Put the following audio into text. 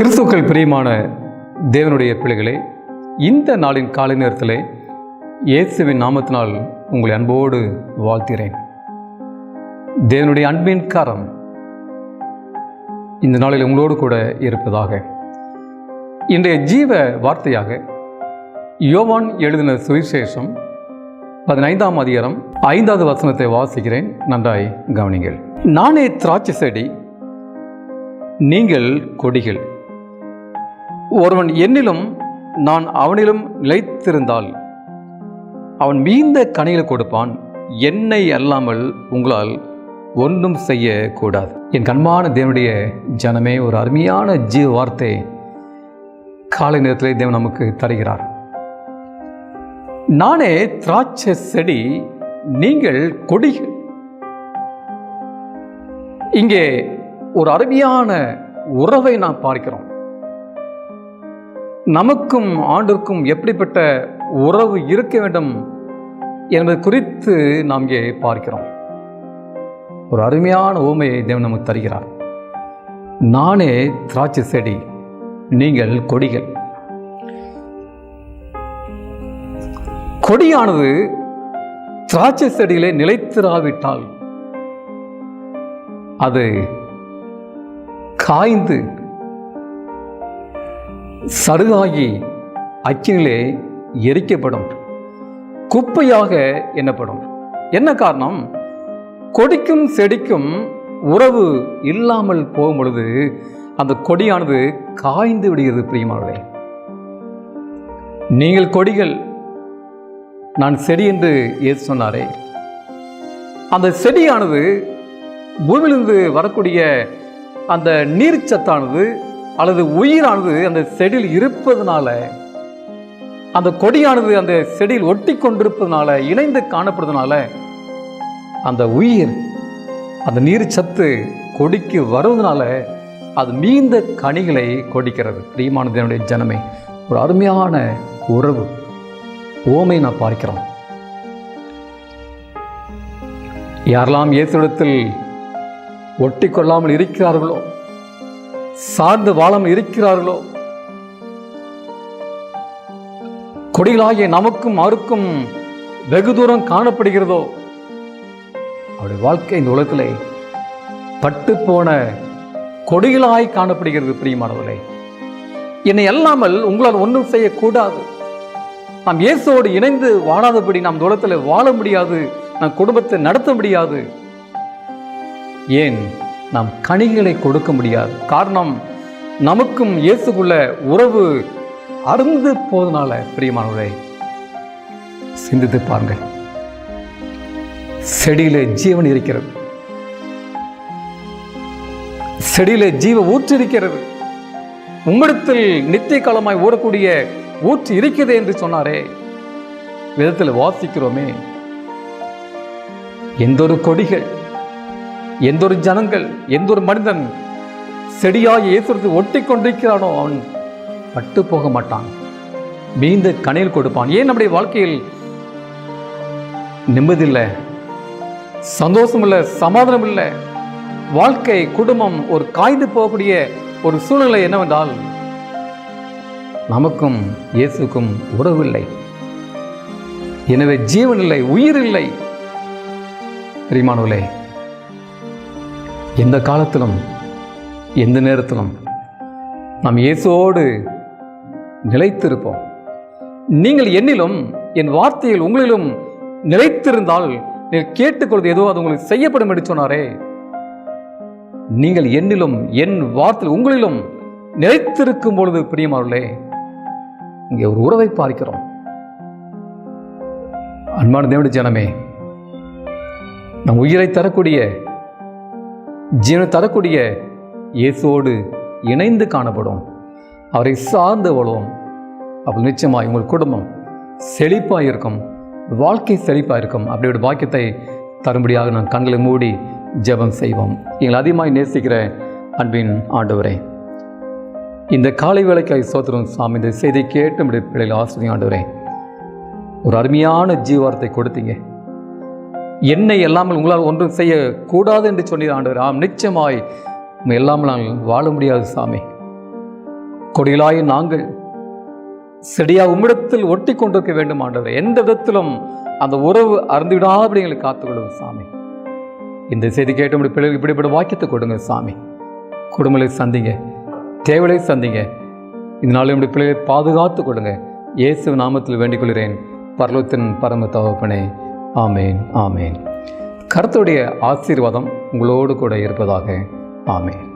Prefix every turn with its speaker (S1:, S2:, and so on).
S1: கிறிஸ்துக்கள் பிரியமான தேவனுடைய பிள்ளைகளே இந்த நாளின் காலை நேரத்தில் இயேசுவின் நாமத்தினால் உங்களை அன்போடு வாழ்த்துகிறேன். தேவனுடைய அன்பின் கரம் இந்த நாளில் உங்களோடு கூட இருப்பதாக. இன்றைய ஜீவ வார்த்தையாக யோவான் எழுதின சுவிசேஷம் பதினைந்தாம் அதிகாரம் ஐந்தாவது வசனத்தை வாசிக்கிறேன். நன்றாய் கவனிங்கள். நானே திராட்சை செடி நீங்கள் கொடிகள். ஒருவன் என்னிலும் நான் அவனிலும் நிலைத்திருந்தால் அவன் மீந்த கனிகளை கொடுப்பான். என்னை அல்லாமல் உங்களால் ஒன்றும் செய்யக்கூடாது. என் கண்மான தேவனுடைய ஜனமே ஒரு அருமையான ஜீவ வார்த்தை காலை நேரத்திலே தேவன் நமக்கு தருகிறார். நானே திராட்சை செடி நீங்கள் கொடி இங்கே ஒரு அருமையான உறவை நாம் பார்க்கிறோம். நமக்கும் ஆண்டிற்கும் எப்படிப்பட்ட உறவு இருக்க வேண்டும் என்பது குறித்து நாம் இங்கே பார்க்கிறோம். ஒரு அருமையான ஓமையை தேவன் நமக்கு தருகிறார். நானே திராட்சை செடி நீங்கள் கொடிகள். கொடியானது திராட்சை செடியிலே நிலைத்திராவிட்டால் அது காய்ந்து சருகாகி அக்கினிலே எரிக்கப்படும். குப்பையாக எண்ணப்படும். என்ன காரணம்? கொடிக்கும் செடிக்கும் உறவு இல்லாமல் போகும் பொழுது அந்த கொடியானது காய்ந்து விடுகிறது பிரியமானவர்களே. நீங்கள் கொடிகள் நான் செடி என்று ஏது சொன்னாரே. அந்த செடியானது பூமியிலிருந்து வரக்கூடிய அந்த நீர்ச்சத்தானது அல்லது உயிரானது அந்த செடியில் இருப்பதனால அந்த கொடியானது அந்த செடியில் ஒட்டி கொண்டிருப்பதனால இணைந்து காணப்படுறதுனால அந்த உயிர் அந்த நீர் சத்து கொடிக்கு வருவதனால அது மீந்த கனிகளை கொடிக்கிறது. பிரியமானதனுடைய ஜனமே ஒரு அருமையான உறவு. ஓமை நான் பார்க்கிறோம். யாரெல்லாம் இயேசுடத்தில் ஒட்டி கொள்ளாமல் இருக்கிறார்களோ சார்ந்து வாழம் இருக்கிறார்களோ? கொடிகளாகிய நமக்கும் அவருக்கும் வெகு தூரம் காணப்படுகிறதோ? அவருடைய வாழ்க்கை இந்த உலகத்திலே பட்டு போன கொடிகளாய் காணப்படுகிறது பிரியமானவர்களே. என்னை அல்லாமல் உங்களால் ஒன்றும் செய்யக்கூடாது. நாம் இயேசுவோடு இணைந்து வாழாதபடி நாம் இந்த உலகத்தில் வாழ முடியாது. நம் குடும்பத்தை நடத்த முடியாது. ஏன்? நாம் கனிகளை கொடுக்க முடியாது. காரணம் நமக்கும் இயேசுக்குள்ள உறவு அருந்து போதனால பிரியமானவரை சிந்தித்து பாருங்கள். செடியில ஜீவன் இருக்கிறது. செடியில ஜீவ ஊற்று இருக்கிறது. உம்மிடத்தில் நித்திய காலமாய் ஓடக்கூடிய ஊற்று இருக்கிறது என்று சொன்னாரே. விதத்தில் வாசிக்கிறோமே எந்த ஒரு கொடிகள் எந்த ஒரு ஜனங்கள் எந்த ஒரு மனிதன் செடியாக இயேசுரத்தை ஒட்டி கொண்டிருக்கிறானோ அவன் பட்டு போக மாட்டான். மீந்து கணையில் கொடுப்பான். ஏன் நம்முடைய வாழ்க்கையில் நிம்மதி இல்லை சந்தோஷம் இல்லை சமாதானம் இல்லை வாழ்க்கை குடும்பம் ஒரு காய்ந்து போகக்கூடிய ஒரு சூழ்நிலை என்னவென்றால் நமக்கும் இயேசுக்கும் உறவில்லை எனவே ஜீவன் இல்லை உயிர் இல்லை. பிரிமானவர்களே எந்த காலத்திலும் எந்த நேரத்திலும் நாம் இயேசுவோடு நிலைத்திருப்போம். நீங்கள் என்னிலும் என் வார்த்தையில் உங்களிலும் நிலைத்திருந்தால் நீங்கள் கேட்டுக்கொள்வது ஏதோ அது உங்களுக்கு செய்யப்படும் என்று சொன்னாரே. நீங்கள் என்னிலும் என் வார்த்தையில் உங்களிலும் நிலைத்திருக்கும் பொழுது பிரியமானவர்களே இங்கே ஒரு உறவை பார்க்கிறோம். அன்பான தேவனுடைய ஜனமே நம் உயிரை தரக்கூடிய ஜீவனை தரக்கூடிய இயேசுவோடு இணைந்து காணப்படும். அவரை சார்ந்து வாழுவோம். அப்போ நிச்சயமாக உங்கள் குடும்பம் செழிப்பாக இருக்கும் வாழ்க்கை செழிப்பாக இருக்கும் அப்படி ஒரு பாக்கியத்தை தரும்படியாக நான் கண்களை மூடி ஜெபம் செய்வோம். எங்களை அதிகமாக நேசிக்கிற அன்பின் ஆண்டவரே இந்த காலை வேலைக்காய் சோத்திரம் சாமி இந்த செய்தி கேட்டு பிள்ளைகள் ஆசிரியம் ஆண்டவரே ஒரு அருமையான ஜீவாரத்தை கொடுத்தீங்க. என்னை எல்லாமல் உங்களால் ஒன்றும் செய்யக்கூடாது என்று சொன்னீர் ஆண்டவர். ஆம் நிச்சயமாய் உண்மை இல்லாமல் நாங்கள் வாழ முடியாது சாமி. கொடிகளாய் நாங்கள் செடியா உம்மிடத்தில் ஒட்டி கொண்டிருக்க வேண்டும் ஆண்டவர். எந்த விதத்திலும் அந்த உறவு அறந்துவிடாதபடி எங்களை காத்துக்கொள்ளுங்க சாமி. இந்த செய்தி கேட்டு உடைய பிள்ளைகளுக்கு இப்படிப்பட்ட வாக்கியத்தை கொடுங்க சாமி. குடும்பங்களை சந்திங்க தேவலை சந்திங்க. இதனால நம்முடைய பிள்ளைகளை பாதுகாத்து கொடுங்க இயேசு நாமத்தில் வேண்டிக் கொள்கிறேன். பரலோத்தின் பரம தகப்பனே. ஆமேன் ஆமேன். கருத்துடைய ஆசீர்வாதம் உங்களோடு கூட இருப்பதாக ஆமேன்.